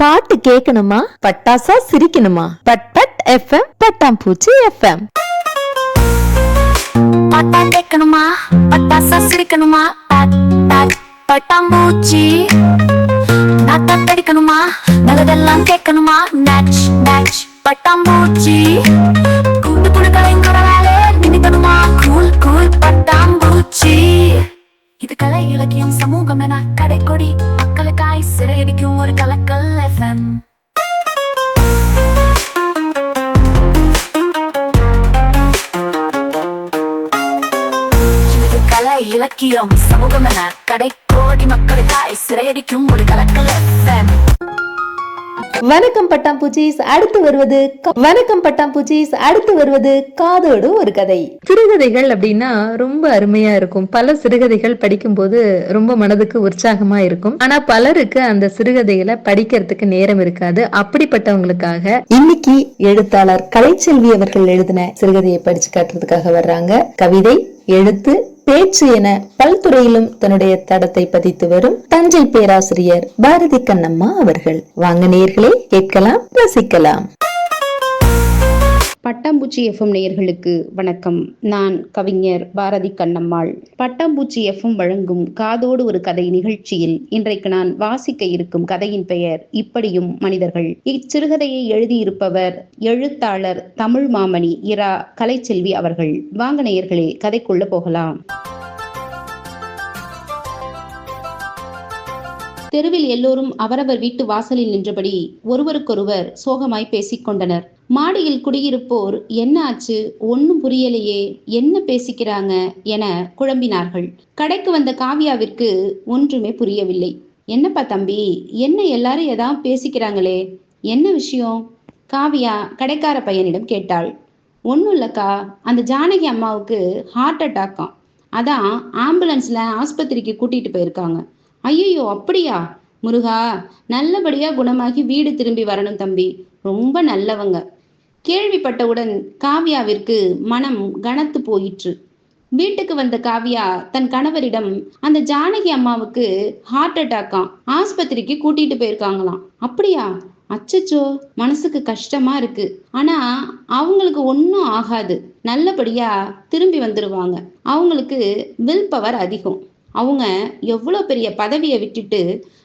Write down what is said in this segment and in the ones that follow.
பாட்டு கேட்கணுமா பட்டாசா சிரிக்கணுமா? பட் பட் எஃப்எம் பட்டாம்பூச்சி எஃப்எம் பாட்டா கேட்கணுமா பட்டாசா சிரிக்கணுமா? பட்டாம்பூச்சி. நாட்டா நல்லதெல்லாம் கேட்கணுமா நச் நச் பட்டாம்பூச்சி. கூட்டு புழுக்களைங்கிற இலக்கியம். சமூகம் என கடை கோடி மக்களுக்காய் சிறையடிக்கும் ஒரு கலக்கல் வணக்கம் பட்டாம்பூச்சிஸ் அடுத்து வருவது வணக்கம் பட்டாம்பூச்சிஸ் அடுத்து வருவது காதோடு ஒரு கதை. சிறுகதைகள் அப்படின்னா ரொம்ப அருமையா இருக்கும். பல சிறுகதைகள் படிக்கும்போது ரொம்ப மனதுக்கு உற்சாகமா இருக்கும். ஆனா பலருக்கு அந்த சிறுகதைகளை படிக்கிறதுக்கு நேரம் இருக்காது. அப்படிப்பட்டவங்களுக்காக இன்னைக்கு எழுத்தாளர் கலைச்செல்வி அவர்கள் எழுதின சிறுகதையை படிச்சு காட்டுறதுக்காக வர்றாங்க. கவிதை எழுத்து பேச்சு என பல்துறையிலும் தன்னுடைய தடத்தை பதித்து வரும் தஞ்சை பேராசிரியர் பாரதி கண்ணம்மா அவர்கள். வாங்க நேர்களே கேட்கலாம் ரசிக்கலாம். பட்டாம்பூச்சி எஃப்எம் நேயர்களுக்கு வணக்கம். நான் கவிஞர் பாரதி கண்ணம்மாள். பட்டாம்பூச்சி எஃப்எம் வழங்கும் காதோடு ஒரு கதை நிகழ்ச்சியில் இன்றைக்கு நான் வாசிக்க இருக்கும் கதையின் பெயர் இப்படியும் மனிதர்கள். இச்சிறுகதையை எழுதியிருப்பவர் எழுத்தாளர் தமிழ் மாமணி இரா கலைச்செல்வி அவர்கள். வாங்க நேயர்களே கதைக்குள்ள போகலாம். தெருவில் எல்லோரும் அவரவர் வீட்டு வாசலில் நின்றபடி ஒருவருக்கொருவர் சோகமாய் பேசிக் கொண்டனர் மாடியில் குடியிருப்போர் என்ன ஆச்சு? ஒன்னும் புரியலையே. என்ன பேசிக்கிறாங்க? என குழம்பினார்கள். கடைக்கு வந்த காவியாவிற்கு ஒன்றுமே புரியவில்லை. என்னப்பா தம்பி? என்ன எல்லாரும் ஏதாவது பேசிக்கிறாங்களே? என்ன விஷயம்? காவியா கடைக்கார பையனிடம் கேட்டாள். ஒன்றும் இல்லக்கா. அந்த ஜானகி அம்மாவுக்கு ஹார்ட் அட்டாக்காம் அதான் ஆம்புலன்ஸ்ல ஆஸ்பத்திரிக்கு கூட்டிட்டு போயிருக்காங்க. ஐயோ அப்படியா? முருகா நல்லபடியா குணமாகி வீடு திரும்பி வரணும் தம்பி. ரொம்ப நல்லவங்க. கேள்விப்பட்டவுடன் காவியாவிற்கு மனம் கனத்து போயிற்று. வீட்டுக்கு வந்த காவியா தன் கணவரிடம் அந்த ஜானகி அம்மாவுக்கு ஹார்ட் அட்டாக்காம் ஆஸ்பத்திரிக்கு கூட்டிட்டு போயிருக்காங்களாம். அப்படியா? அச்சச்சோ மனசுக்கு கஷ்டமா இருக்கு. ஆனா அவங்களுக்கு ஒன்றும் ஆகாது. நல்லபடியா திரும்பி வந்துருவாங்க. அவங்களுக்கு வில் பவர் அதிகம். அவங்க எவ்வளோ பெரிய பதவியை விட்டுட்டு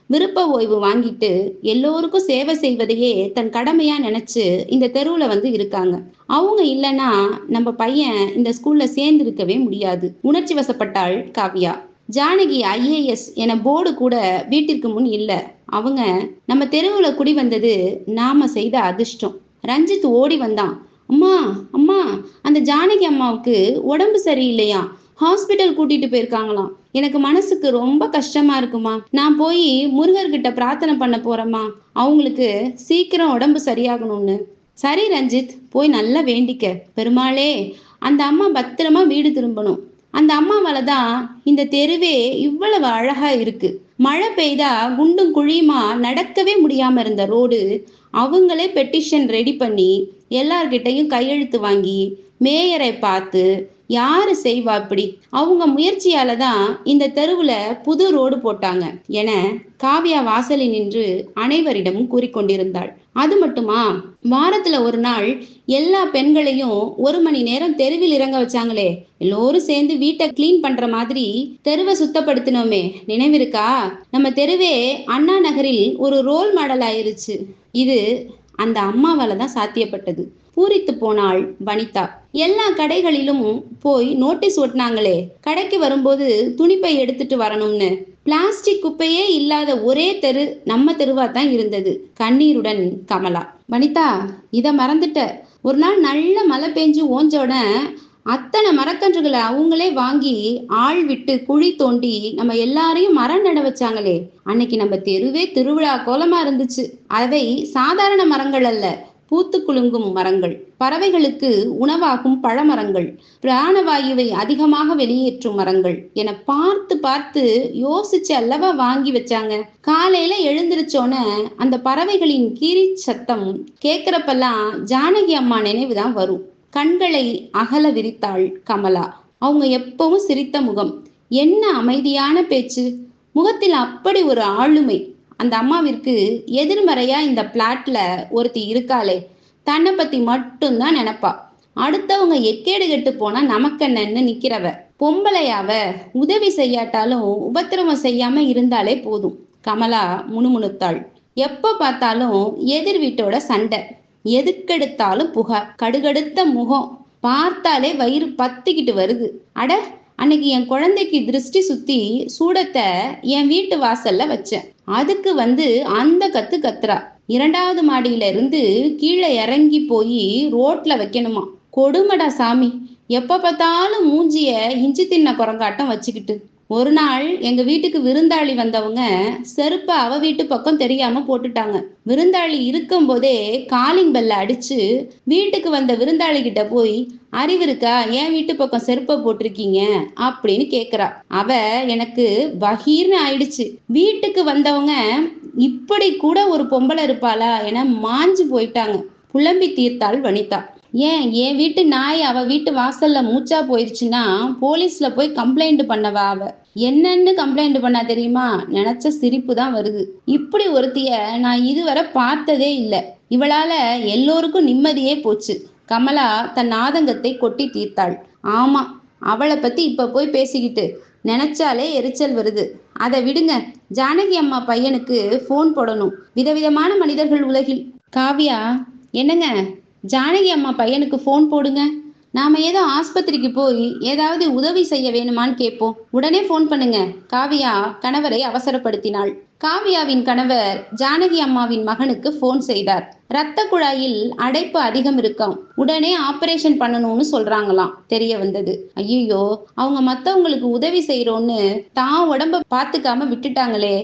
விருப்ப ஓய்வு வாங்கிட்டு எல்லோருக்கும் சேவை செய்வதையே தன் கடமையா நினைச்சு இந்த தெருவுல வந்து இருக்காங்க. அவங்க இல்லைன்னா நம்ம பையன் இந்த ஸ்கூல்ல சேர்ந்திருக்கவே முடியாது. உணர்ச்சி வசப்பட்டாள் காவ்யா. ஜானகி ஐஏஎஸ் என போர்டு கூட வீட்டிற்கு முன் இல்ல. அவங்க நம்ம தெருவுல குடி வந்தது நாம செய்த அதிர்ஷ்டம். ரஞ்சித் ஓடி வந்தான். அம்மா அம்மா அந்த ஜானகி அம்மாவுக்கு உடம்பு சரியில்லையா? ஹாஸ்பிட்டல் கூட்டிட்டு போயிருக்காங்களாம். எனக்கு மனசுக்கு ரொம்ப கஷ்டமா இருக்குமா. நான் போய் முருகர்கிட்ட பிரார்த்தனை பண்ண போறேம்மா. அவங்களுக்கு சீக்கிரம் உடம்பு சரியாகணும்னு. சரி ரஞ்சித் போய் நல்லா வேண்டிக்க. பெருமாளே அந்த அம்மா பத்திரமா வீடு திரும்பணும். அந்த அம்மாவால தான் இந்த தெருவே இவ்வளவு அழகா இருக்கு. மழை பெய்தா குண்டும் குழியுமா நடக்கவே முடியாம இருந்த ரோடு அவங்களே பெட்டிஷன் ரெடி பண்ணி எல்லார்கிட்டையும் கையெழுத்து வாங்கி மேயரை பார்த்து யாரு செய்வா இப்படி? அவங்க முயற்சியால தான் இந்த தெருவுல புது ரோடு போட்டாங்க என காவியா வாசலில் நின்று அனைவரிடமும் கூறிக்கொண்டிருந்தாள். அது மட்டுமா? வாரத்துல ஒரு நாள் எல்லா பெண்களையும் ஒரு மணி நேரம் தெருவில் இறங்க வச்சாங்களே. எல்லோரும் சேர்ந்து வீட்டை கிளீன் பண்ற மாதிரி தெருவை சுத்தப்படுத்தினோமே. நினைவிருக்கா? நம்ம தெருவே அண்ணா நகரில் ஒரு ரோல் மாடல் ஆயிருச்சு. இது அந்த அம்மாவால தான் சாத்தியப்பட்டது. பூரித்து போனாள் வனிதா. எல்லா கடைகளிலும் போய் நோட்டீஸ் ஒட்டினாங்களே. கடைக்கு வரும்போது துணிப்பை எடுத்துட்டு வரணும்னு. பிளாஸ்டிக் குப்பையே இல்லாத ஒரே தெரு நம்ம தெருவா தான் இருந்தது. கண்ணீருடன் கமலா. வனிதா இத மறந்துட்ட. ஒரு நாள் நல்ல மழை பெஞ்சு ஓஞ்சோட அத்தனை மரக்கன்றுகளை அவங்களே வாங்கி ஆள் விட்டு குழி தோண்டி நம்ம எல்லாரையும் மரம் நட வச்சாங்களே. அன்னைக்கு நம்ம தெருவே திருவிழா கோலமா இருந்துச்சு. அவை சாதாரண மரங்கள் அல்ல. பூத்து குலுங்கும் மரங்கள். பறவைகளுக்கு உணவாகும் பழமரங்கள். பிராணவாயுவை அதிகமாக வெளியேற்றும் மரங்கள் என பார்த்து பார்த்து யோசிச்சு அல்லவா வாங்கி வச்சாங்க. காலையில எழுந்திருச்சோன அந்த பறவைகளின் கீரி சத்தம் கேக்குறப்பெல்லாம் ஜானகி அம்மா நினைவுதான் வரும். கண்களை அகல விரித்தாள் கமலா. அவங்க எப்பவும் சிரித்த முகம். என்ன அமைதியான பேச்சு. முகத்தில் அப்படி ஒரு ஆளுமை. அந்த அம்மாவிற்கு எதிர்மறையா இந்த பிளாட்ல ஒருத்தி இருக்காளே தன்னை பத்தி மட்டும்தான் நினைப்பா. அடுத்தவங்க எக்கேடு கெட்டு போனா நமக்கென்னன்னு நிக்கிறவ. பொம்பளையாவ உதவி செய்யாட்டாலும் உபத்திரவம் செய்யாம இருந்தாலே போதும். கமலா முணுமுணுத்தாள். எப்ப பார்த்தாலும் எதிர் வீட்டோட சண்டை. எதுக்கெடுத்தாலும் புகார் கடுகடுத்த முகம். பார்த்தாலே வயிறு பத்திக்கிட்டு வருது. அட அன்னைக்கு என் குழந்தைக்கு திருஷ்டி சுத்தி சூடத்தை என் வீட்டு வாசல்ல வச்சேன். அதுக்கு வந்து அந்த கத்து கத்துறா. இரண்டாவது மாடியில இருந்து கீழே இறங்கி போய் ரோட்ல வைக்கணுமா? கொடுமடா சாமி. எப்ப பார்த்தாலும் மூஞ்சிய இஞ்சி தின்ன குரங்காட்டம் வச்சுக்கிட்டு. ஒரு நாள் எங்க வீட்டுக்கு விருந்தாளி வந்தவங்க செருப்ப அவ வீட்டு பக்கம் தெரியாம போட்டுட்டாங்க. விருந்தாளி இருக்கும் போதே காலிங் பெல்ல அடிச்சு வீட்டுக்கு வந்த விருந்தாளி கிட்ட போய் அறிவு இருக்கா? என் வீட்டு பக்கம் செருப்பை போட்டிருக்கீங்க? அப்படின்னு கேக்குறா. அவ எனக்கு பகீர்னு ஆயிடுச்சு. வீட்டுக்கு வந்தவங்க இப்படி கூட ஒரு பொம்பளை இருப்பாளா? என மாஞ்சு போயிட்டாங்க. புலம்பி தீர்த்தாள் வனிதா. ஏன்? என் வீட்டு நாய் அவ வீட்டு வாசல்ல மூச்சா போயிருச்சுன்னா போலீஸ்ல போய் கம்ப்ளைண்ட் பண்ணவா அவ. என்னன்னு கம்ப்ளைண்ட் பண்ணா தெரியுமா? நினைச்ச சிரிப்பு தான் வருது. இப்படி ஒருத்திய நான் இதுவரை பார்த்ததே இல்லை. இவளால எல்லோருக்கும் நிம்மதியே போச்சு. கமலா தன் ஆதங்கத்தை கொட்டி தீர்த்தாள். ஆமா அவளை பத்தி இப்ப போய் பேசிக்கிட்டு நினைச்சாலே எரிச்சல் வருது. அதை விடுங்க. ஜானகி அம்மா பையனுக்கு ஃபோன் போடணும். விதவிதமான மனிதர்கள் உலகில். காவியா என்னங்க? ஜானகி அம்மா பையனுக்கு ஃபோன் போடுங்க. நாம ஏதோ ஆஸ்பத்திரிக்கு போய் ஏதாவது உதவி செய்ய வேணுமான்னு கேட்போம். உடனே ஃபோன் பண்ணுங்க. காவியா கணவரை அவசரப்படுத்தினாள். காவியாவின் கணவர் ஜானகி அம்மாவின் மகனுக்கு ஃபோன் செய்தார். ரத்த குழாயில் அடைப்பு அதிகம் இருக்கும். உடனே ஆபரேஷன் பண்ணணும்னு சொல்றாங்களாம். தெரிய வந்தது. ஐயோ அவங்க மத்தவங்களுக்கு உதவி செய்யறோம்னு தான் உடம்ப பாத்துக்காம விட்டுட்டாங்களே.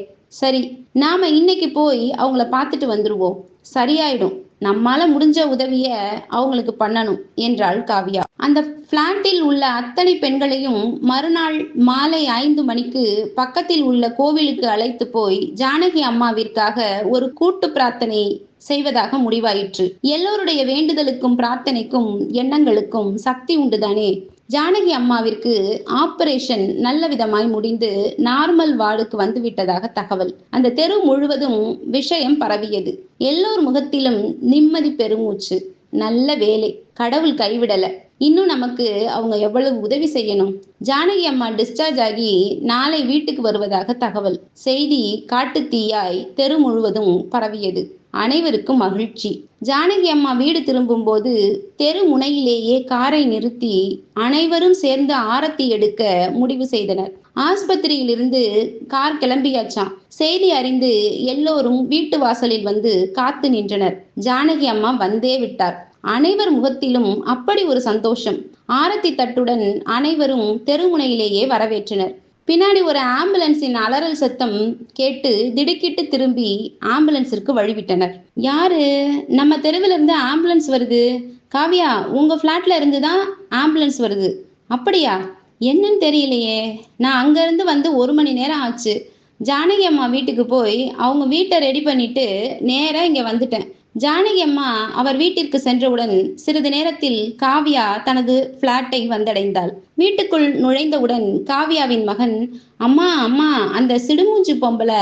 சரி நாம இன்னைக்கு போய் அவங்கள பார்த்துட்டு வந்துருவோம். சரியாயிடும். நம்மால முடிஞ்ச உதவிய அவங்களுக்கு பண்ணணும் என்றாள் காவியா. அந்த பிளாட்டில் உள்ள அத்தனை பெண்களையும் மறுநாள் மாலை ஐந்து மணிக்கு பக்கத்தில் உள்ள கோவிலுக்கு அழைத்து போய் ஜானகி அம்மாவிற்காக ஒரு கூட்டு பிரார்த்தனை செய்வதாக முடிவாயிற்று. எல்லோருடைய வேண்டுதலுக்கும் பிரார்த்தனைக்கும் எண்ணங்களுக்கும் சக்தி உண்டுதானே? ஜானகி அம்மாவிற்கு ஆபரேஷன் நல்ல விதமாய் முடிந்து நார்மல் வார்டுக்கு வந்து விட்டதாக தகவல். அந்த தெரு முழுவதும் விஷயம் பரவியது. எல்லோர் முகத்திலும் நிம்மதி பெருமூச்சு. நல்ல வேலை. கடவுள் கைவிடல. இன்னும் நமக்கு அவங்க எவ்வளவு உதவி செய்யணும்? ஜானகி அம்மா டிஸ்சார்ஜ் ஆகி நாளை வீட்டுக்கு வருவதாக தகவல். செய்தி காட்டு தீயாய் தெரு முழுவதும் பரவியது. அனைவருக்கும் மகிழ்ச்சி. ஜானகி அம்மா வீடு திரும்பும்போது தெரு முனையிலேயே காரை நிறுத்தி அனைவரும் சேர்ந்து ஆரத்தி எடுக்க முடிவு செய்தனர். ஆஸ்பத்திரியிலிருந்து கார் கிளம்பியாச்சாம். செய்தி அறிந்து எல்லோரும் வீட்டு வாசலில் வந்து காத்து நின்றனர். ஜானகி அம்மா வந்தே விட்டார். அனைவர் முகத்திலும் அப்படி ஒரு சந்தோஷம். ஆரத்தி தட்டுடன் அனைவரும் தெருமுனையிலேயே வரவேற்றனர். பின்னாடி ஒரு ஆம்புலன்ஸின் அலறல் சத்தம் கேட்டு திடுக்கிட்டு திரும்பி ஆம்புலன்ஸிற்கு வழிவிட்டனர். யாரு? நம்ம தெருவில் இருந்து ஆம்புலன்ஸ் வருது. காவியா உங்க ஃப்ளாட்ல இருந்து தான் ஆம்புலன்ஸ் வருது. அப்படியா? என்னன்னு தெரியலையே. நான் அங்கேருந்து வந்து ஒரு மணி நேரம் ஆச்சு. ஜானகி அம்மா வீட்டுக்கு போய் அவங்க வீட்டை ரெடி பண்ணிட்டு நேராக இங்கே வந்துட்டேன். ஜானகி அம்மா அவர் வீட்டிற்கு சென்றவுடன் சிறிது நேரத்தில் காவியா தனது பிளாட்டை வந்தடைந்தாள். வீட்டுக்குள் நுழைந்தவுடன் காவியாவின் மகன் அம்மா அம்மா அந்த சிடுமூஞ்சி பொம்பளை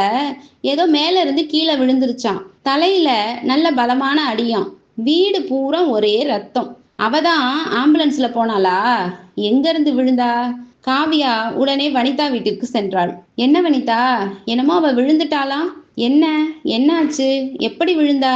ஏதோ மேல இருந்து கீழே விழுந்துருச்சான் தலையில நல்ல பலமான அடியாம். வீடு பூரா ஒரே ரத்தம். அவதான் ஆம்புலன்ஸ்ல போனாளா? எங்க இருந்து விழுந்தா? காவியா உடனே வனிதா வீட்டிற்கு சென்றாள். என்ன வனிதா? என்னமோ அவ விழுந்துட்டாளா என்ன? என்னாச்சு? எப்படி விழுந்தா?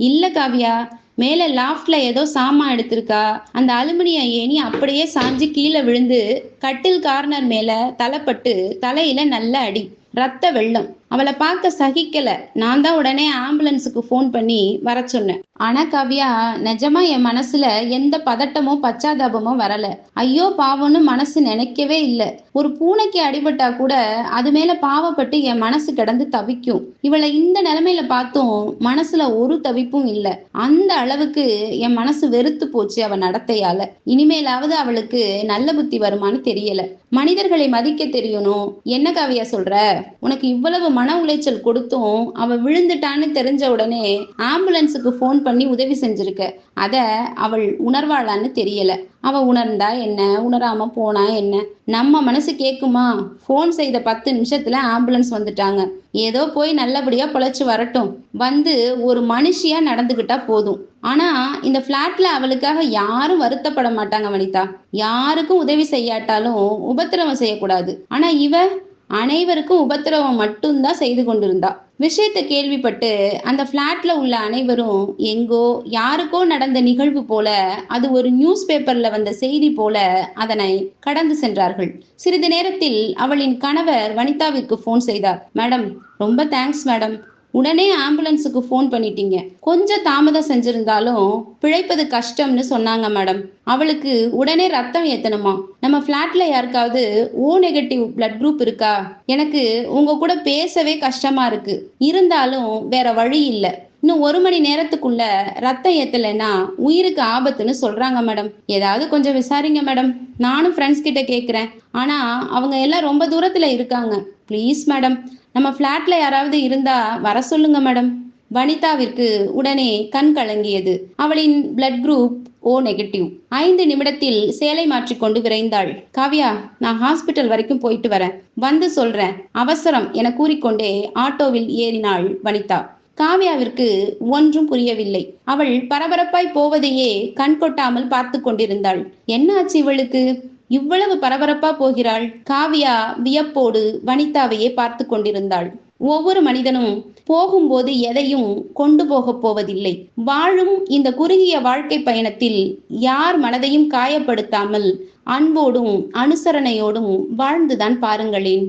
இல்ல காவியா மேல லாஃப்ட்ல ஏதோ சாமான் எடுத்திருக்கா? அந்த அலுமினிய ஏணி அப்படியே சாஞ்சு கீழே விழுந்து கட்டில் கார்னர் மேல தலைப்பட்டு தலையில நல்ல அடி ரத்த வெள்ளம். அவளை பார்க்க சகிக்கல. நான் தான் உடனே ஆம்புலன்ஸுக்கு ஃபோன் பண்ணி வர சொன்னேன். ஆனா கவ்யா நிஜமா என் மனசுல எந்த பதட்டமோ பச்சாதாபமோ வரல. ஐயோ பாவம்னு மனசு நினைக்கவே இல்லை. ஒரு பூனைக்கு அடிபட்டா கூட அது மேல பாவப்பட்டு என் மனசு கிடந்து தவிக்கும். இவளை இந்த நிலைமையில பார்த்தும் மனசுல ஒரு தவிப்பும் இல்ல. அந்த அளவுக்கு என் மனசு வெறுத்து போச்சு அவ நடத்தையால. இனிமேலாவது அவளுக்கு நல்ல புத்தி வருமான்னு தெரியல. மனிதர்களை மதிக்க தெரியணும். என்ன கவியா சொல்ற? உனக்கு இவ்வளவு மன உளைச்சல் கொடுத்தும் அவ விழுந்துட்டான்னு தெரிஞ்ச உடனே ஆம்புலன்ஸுக்கு ஃபோன் பண்ணி உதவி செஞ்சிருக்க. அத அவள் உணர்வாளான்னு தெரியல. அவ உணர்ந்தா என்ன? உணராம போனா என்ன? நம்ம மனசு கேக்குமா? ஃபோன் செய்த பத்து நிமிஷத்துல ஆம்புலன்ஸ் வந்துட்டாங்க. ஏதோ போய் நல்லபடியா பொழைச்சு வரட்டும். வந்து ஒரு மனுஷியா நடந்துகிட்டா போதும். ஆனா இந்த பிளாட்ல அவளுக்காக யாரும் வருத்தப்பட மாட்டாங்க வனிதா. யாருக்கும் உதவி செய்யாட்டாலும் உபத்திரவம் செய்யக்கூடாது. ஆனா இவ அனைவருக்கும் உபத்திரவம் மட்டும்தான் செய்து கொண்டிருந்தா. விஷயத்தை கேள்விப்பட்டு அந்த ஃப்ளாட்ல உள்ள அனைவரும் எங்கோ யாருக்கோ நடந்த நிகழ்வு போல அது ஒரு நியூஸ் பேப்பர்ல வந்த செய்தி போல அதனை கடந்து சென்றார்கள். சிறிது நேரத்தில் அவளின் கணவர் வனிதாவிற்கு ஃபோன் செய்தார். மேடம் ரொம்ப தேங்க்ஸ் மேடம் உடனே ஆம்புலன்ஸுக்கு ஃபோன் பண்ணிட்டீங்க. கொஞ்சம் தாமதம் செஞ்சிருந்தாலும் பிழைப்பது கஷ்டம்னு சொன்னாங்க மேடம். அவளுக்கு உடனே ரத்தம் ஏத்தணுமா? நம்ம ஃப்ளாட்ல யாருக்காவது ஓ நெகட்டிவ் பிளட் குரூப் இருக்கா? எனக்கு உங்க கூட பேசவே கஷ்டமா இருக்கு. இருந்தாலும் வேற வழி இல்லை. இன்னும் ஒரு மணி நேரத்துக்குள்ள ரத்தம் ஏத்தலைன்னா உயிருக்கு ஆபத்துன்னு சொல்றாங்க மேடம். ஏதாவது கொஞ்சம் விசாரிங்க மேடம். நானும் ஃப்ரெண்ட்ஸ் கிட்ட கேக்குறேன். ஆனா அவங்க எல்லாம் ரொம்ப தூரத்துல இருக்காங்க. ப்ளீஸ் மேடம் நம்ம ஃப்ளாட்ல யாராவது இருந்தா வர சொல்லுங்க மேடம். வனிதாவிற்கு உடனே கண் கலங்கியது. அவளின் பிளட் குரூப் ஓ நெகட்டிவ் ஐந்து நிமிடத்தில் சேலை மாற்றிக்கொண்டு விரைந்தாள். காவ்யா நான் ஹாஸ்பிட்டல் வரைக்கும் போயிட்டு வரேன். வந்து சொல்றேன். அவசரம் என கூறிக்கொண்டே ஆட்டோவில் ஏறினாள் வனிதா. காவ்யாவிற்கு ஒன்றும் புரியவில்லை. அவள் பரபரப்பாய் போவதையே கண் கொட்டாமல் பார்த்து கொண்டிருந்தாள். என்ன ஆச்சு இவளுக்கு? இவ்வளவு பரபரப்பா போகிறாள். காவியா வியப்போடு வனிதாவையே பார்த்து கொண்டிருந்தாள். ஒவ்வொரு மனிதனும் போகும்போது எதையும் கொண்டு போகப் போவதில்லை. வாழும் இந்த குறுகிய வாழ்க்கை பயணத்தில் யார் மனதையும் காயப்படுத்தாமல் அன்போடும் அனுசரணையோடும் வாழ்ந்துதான் பாருங்களேன்.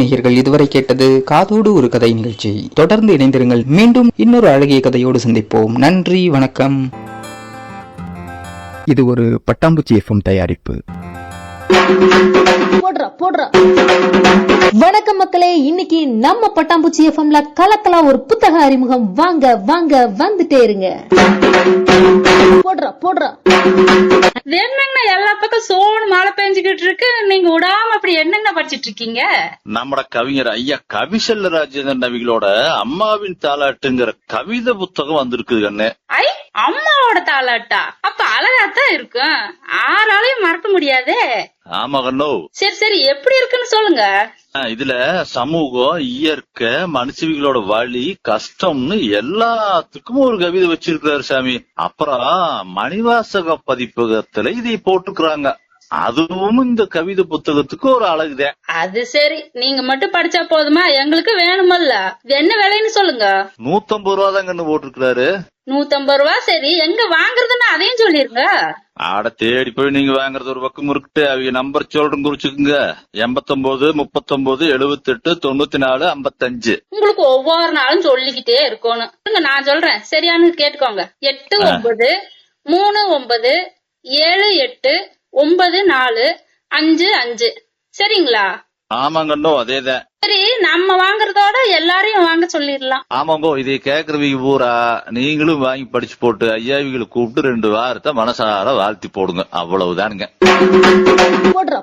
நேயர்கள் இதுவரை கேட்டது காதோடு ஒரு கதை நிகழ்ச்சி. தொடர்ந்து இணைந்திருங்கள். மீண்டும் இன்னொரு அழகிய கதையோடு சந்திப்போம். நன்றி வணக்கம். இது ஒரு பட்டாம்பூச்சி எஃப்எம் தயாரிப்பு. போடுறா போடுறா. வணக்கம் மக்களே. இன்னைக்கு நம்ம பட்டாம்பூச்சி எஃப்எம்ல கலக்கலா ஒரு புத்தக அறிமுகம். வாங்க வாங்க வந்துட்டே இருங்க. போடுறா போடுறா. எல்லா பக்கம் சோனு மழை பெஞ்சுக்கிட்டு இருக்கு. நீங்க விடாம அப்படி என்னங்கண்ணா படிச்சிட்டு இருக்கீங்க? நம்மட கவிஞர் ஐயா கவிசல்ல ராஜேந்திரன் நவிகளோட அம்மாவின் தாலாட்டுங்கிற கவிதை புத்தகம் வந்திருக்குது கண்ணு. ஐ அம்மாவோட தாளாட்டா? அப்ப அழகாத்தான் இருக்கும். ஆறாலையும் மறக்க முடியாதே. ஆமா கண்ணோ. சரி சரி எப்படி இருக்குன்னு சொல்லுங்க. இதுல சமூகம் இயற்கை மனுஷவிகளோட வழி கஷ்டம்னு எல்லாத்துக்கும் ஒரு கவிதை வச்சிருக்கிறாரு சாமி. அப்புறம் மணிவாசக பதிப்பகத்துல இதை போட்டுக்கிறாங்க. அதுவும் இந்த கவிதை புத்தகத்துக்கு ஒரு அழகுதான் அது சரி. நீங்க மட்டும் படிச்சா போதுமா? எங்களுக்கு வேணுமல்ல. என்ன விலைன்னு சொல்லுங்க. நூத்தம்பது ரூபா தான் கண்ணு போட்டிருக்கிறாரு. நூத்தம்பது ரூபா? சரி. எங்க வாங்குறதுன்னு அதையும் சொல்லிருங்க. ஆட தேடி போய் நீங்க வாங்குறது ஒரு பக்கம் இருக்கு அவங்க நம்பர் சொல்றேன் குறிச்சுக்குங்க. எண்பத்தொன்பது முப்பத்தொன்பது எழுபத்தெட்டு தொண்ணூத்தி நாலு ஐம்பத்தஞ்சு. உங்களுக்கு ஒவ்வொரு நாளும் சொல்லிக்கிட்டே இருக்கணும். நான் சொல்றேன். சரியானு கேட்டுக்கோங்க. எட்டு ஒன்பது மூணு ஒன்பது ஏழு எட்டு ஒன்பது நாலு அஞ்சு அஞ்சு. சரிங்களா? ஆமாங்கண்ணோ அதேதான். சரி நம்ம வாங்குறதோட எல்லாரையும் வாங்க சொல்லிடலாம். ஆமாங்கோ இதை கேக்குறவங்க பூரா நீங்களும் வாங்கி படிச்சு போட்டு ஐயாவிகளை கூப்பிட்டு ரெண்டு வாரத்தை மனசார வாழ்த்தி போடுங்க. அவ்வளவுதானுங்க. போடுறா